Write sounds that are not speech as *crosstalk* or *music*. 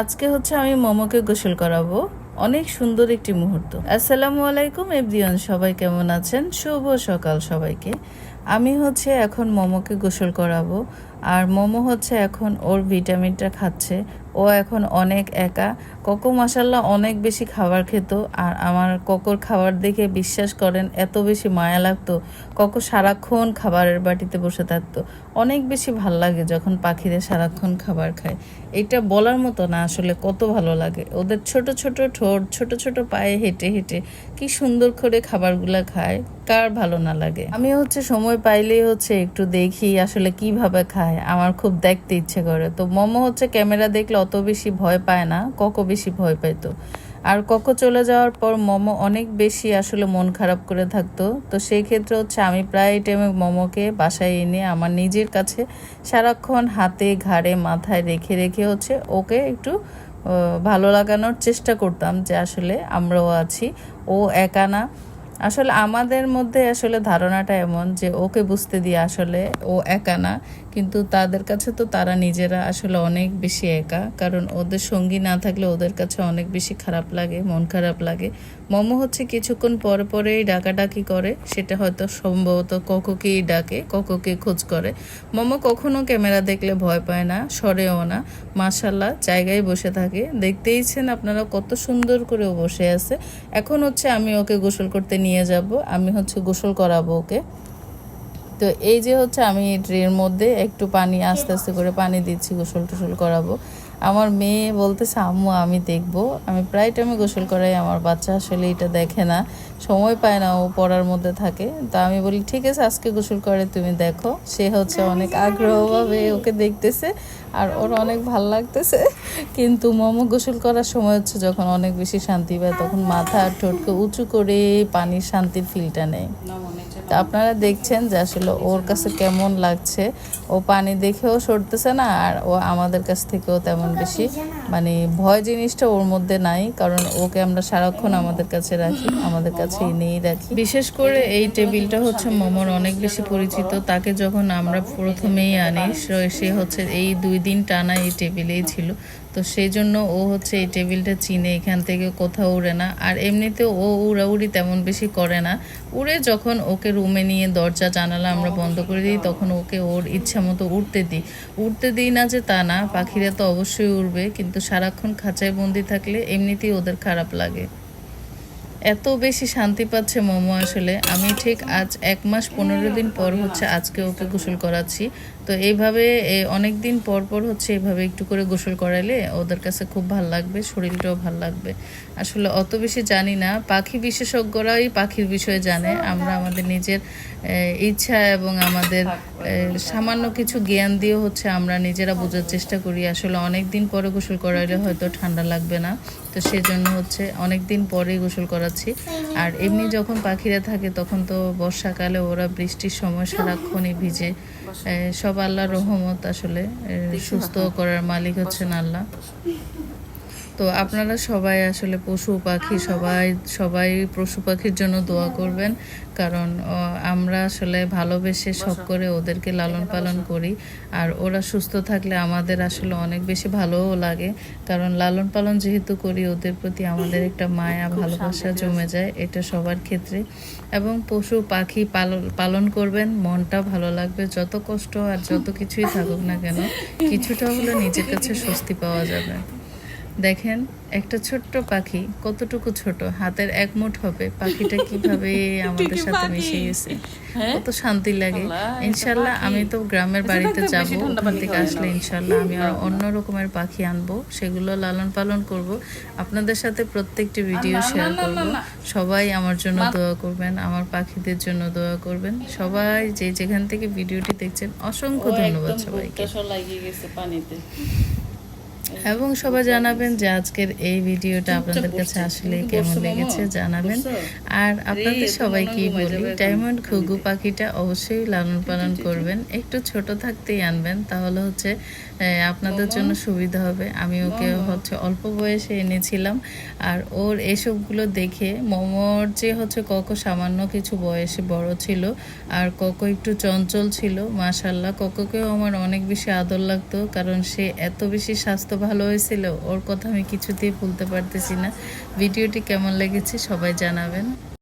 আজকে হচ্ছে আমি মোমোকে গোসল করাবো। অনেক সুন্দর একটি মুহূর্ত। আসসালামু আলাইকুম, এভরিওয়ান, সবাই কেমন আছেন? শুভ সকাল সবাইকে। আমি হচ্ছে এখন মোমোকে গোসল করাবো। আর মোমো হচ্ছে এখন ওর ভিটামিনটা খাচ্ছে। ও এখন অনেক একা। কোকো মাসাল্লাহ অনেক বেশি খাবার খেত আর আমার কোকোর খাবার দেখে বিশ্বাস করেন, এত বেশি মায়া লাগতো। কোকো সারাক্ষণ খাবারের বাটিতে বসে থাকতো। অনেক বেশি ভালো লাগে যখন পাখিদের সারাক্ষণ খাবার খায়। এটা বলার মতো না আসলে কত ভালো লাগে। ওদের ছোট ছোট ঠোঁট, ছোট ছোট পায়ে হেঁটে হেঁটে কি সুন্দর করে খাবারগুলো খায়, কার ভালো না লাগে। আমি হচ্ছে সময় পাইলেই হচ্ছে একটু দেখি আসলে কীভাবে খায়। আমার খুব দেখতে ইচ্ছে করে। তো মোমো হচ্ছে ক্যামেরা দেখলে অত বেশি ভয় পায় না, ককো বেশি ভয় পাইতো। আর ককো চলে যাওয়ার পর মোমো অনেক বেশি আসলে মন খারাপ করে থাকতো। তো সেই ক্ষেত্রে হচ্ছে আমি প্রায় টাইমে মোমোকে বাসায় এনে আমার নিজের কাছে সারাক্ষণ হাতে, ঘাড়ে, মাথায় রেখে রেখে হচ্ছে ওকে একটু ভালো লাগানোর চেষ্টা করতাম যে আসলে আমরাও আছি, ও একা না। আসলে আমাদের মধ্যে আসলে ধারণাটা এমন যে ওকে বুঝতে দিয়ে আসলে ও একা না। কিন্তু তাদের কাছে তো তারা নিজেরা আসলে অনেক বেশি একা। কারণ ওদের সঙ্গী না থাকলে ওদের কাছে অনেক বেশি খারাপ লাগে, মন খারাপ লাগে। মোমো হচ্ছে কিছুক্ষণ পরে পরেই ডাকাডাকি করে। সেটা হয়তো সম্ভবত ককোকেই ডাকে, ককোকে খোঁজ করে। মোমো কখনো ক্যামেরা দেখলে ভয় পায় না, সরেও না। মাশাল্লাহ জায়গায় বসে থাকে। দেখতেইছেন আপনারা কত সুন্দর করে বসে আছে। এখন হচ্ছে আমি ওকে গোসল করতে নিয়ে যাব। আমি হচ্ছে গোসল করাবো ওকে। তো এই যে হচ্ছে আমি ট্রের মধ্যে একটু পানি আস্তে আস্তে করে পানি দিচ্ছি গোসল টোসল করাবো। আমার মেয়ে বলতেছে আম্মু আমি দেখব। আমি প্রায় টাইমে গোসল করাই আমার বাচ্চা আসলে এটা দেখে না সময় পায় না ও পড়ার মধ্যে থাকে। তো আমি বলি ঠিক আছে আজকে গোসল করে তুমি দেখো। সে হচ্ছে অনেক আগ্রহভাবে ওকে দেখতেছে আর ওর অনেক ভালো লাগতেছে। কিন্তু মোমো গোসল করার সময় হচ্ছে যখন অনেক বেশি শান্তি পায় তখন মাথা আর ঠোঁটকে উঁচু করে পানির শান্তির ফিলটা নেয়। আপনারা দেখছেন যে আসলে ওর কাছে কেমন লাগছে। ও পানি দেখেও সরতেছে না আর ও আমাদের কাছ থেকেও তেমন বেশি মানে ভয় জিনিসটা ওর মধ্যে নাই, কারণ ওকে আমরা সারাক্ষণ আমাদের কাছে রাখি, আমাদের কাছে এনেই রাখি। বিশেষ করে এই টেবিলটা হচ্ছে মোমোর অনেক বেশি পরিচিত, তাকে যখন আমরা প্রথমেই আনি, সে- হচ্ছে এই দুই দিন টানা এই টেবিলেই ছিল। তো সেই জন্য ও হচ্ছে এই টেবিলটা চিনে, এখান থেকে কোথাও উড়ে না। আর এমনিতে ও উড়াউড়ি তেমন বেশি করে না। উড়ে যখন ওকে রুমে নিয়ে দরজা, জানালা আমরা বন্ধ করে দিই, তখন ওকে ওর ইচ্ছা মতো উঠতে দিই। উঠতে দিই না যে তা না, পাখিরা তো অবশ্যই উড়বে, কিন্তু সারাক্ষণ খাঁচায় বন্দি থাকলে এমনিতেই ওদের খারাপ লাগে। বেশি শান্তি পাচ্ছে মোমো আসলে। আমি ঠিক আজ এক মাস পনেরো দিন পর হচ্ছে আজকে ওকে গোসল করাচ্ছি। তো এইভাবে অনেক দিন পর পর হচ্ছে এইভাবে একটু করে গোসল করালে ওদের কাছে খুব ভালো লাগবে, শরীরটাও ভালো লাগবে। আসলে অত বেশি জানি না, পাখি বিশেষজ্ঞরাই পাখির বিষয়ে জানে। আমরা আমাদের নিজের ইচ্ছা এবং আমাদের সামান্য কিছু জ্ঞান দিয়ে হচ্ছে আমরা নিজেরা বোঝার চেষ্টা করি। আসলে অনেক দিন পরে গোসল করাইলে হয়তো ঠান্ডা লাগবে না। তো সেজন্য হচ্ছে অনেক দিন পরেই গোসল করাচ্ছি আর এমনি যখন পাখিরা থাকে, তখন তো বর্ষাকালে ওরা বৃষ্টির সময় সারাক্ষণই ভিজে। সব আল্লাহ রহমত আসলে সুস্থ করার মালিক হচ্ছেন আল্লাহ। তো আপনারা সবাই আসলে পশু পাখি, সবাই সবাই পশু পাখির জন্য দোয়া করবেন। কারণ আমরা আসলে ভালোবেসে সব করে ওদেরকে লালন পালন করি। আর ওরা সুস্থ থাকলে আমাদের আসলে অনেক বেশি ভালোও লাগে। কারণ লালন পালন যেহেতু করি, ওদের প্রতি আমাদের একটা মায়া, ভালোবাসা জমে যায়। এটা সবার ক্ষেত্রে। এবং পশু পাখি পালন পালন করবেন, মনটা ভালো লাগবে। যত কষ্ট আর যত কিছুই থাকুক না কেন, কিছুটা হলে নিজের কাছে স্বস্তি পাওয়া যাবে। দেখেন একটা ছোট্ট পাখি কতটুকু ছোট? হাতের এক মুঠ হবে। পাখিটা কীভাবে *laughs* আমাদের সাথে মিশে গেছে? কত শান্তি লাগে। ইনশাল্লাহ আমি তো গ্রামের বাড়িতে যাব ওখান থেকে আসলে ইনশাল্লাহ আমি আর অন্য রকমের পাখি আনব। সেগুলো লালন পালন করব। আপনাদের সাথে প্রত্যেকটি ভিডিও শেয়ার করব। সবাই আমার জন্য দোয়া করবেন আমার পাখিদের জন্য দোয়া করবেন। সবাই যে যেখান থেকে ভিডিওটি দেখছেন অসংখ্য ধন্যবাদ সবাইকে। লাগিয়ে গেছে পানিতে। এবং সবাই জানাবেন যে আজকের এই ভিডিওটা আপনাদের কাছে আসলে কেমন লেগেছে জানাবেন। আর আপনাদের সবাইকেই বলি ডায়মন্ড ঘুঘু পাখিটা অবশ্যই লালন পালন করবেন। একটু ছোট থাকতেই আনবেন তাহলে হচ্ছে আপনাদের জন্য সুবিধা হবে। আমি ওকে হচ্ছে অল্প বয়সে এনেছিলাম। আর ওর এসবগুলো দেখে মোমোর যে হচ্ছে ককো সামান্য কিছু বয়সে বড় ছিল আর ককো একটু চঞ্চল ছিল মাশাল্লাহ। ককোকেও আমার অনেক বেশি আদর লাগতো কারণ সে এত বেশি স্বাস্থ্য ভালো হয়েছিল ওর কথা আমি কিছুতেই ভুলতে পারতেছি না। ভিডিওটি কেমন লেগেছে সবাই জানাবেন।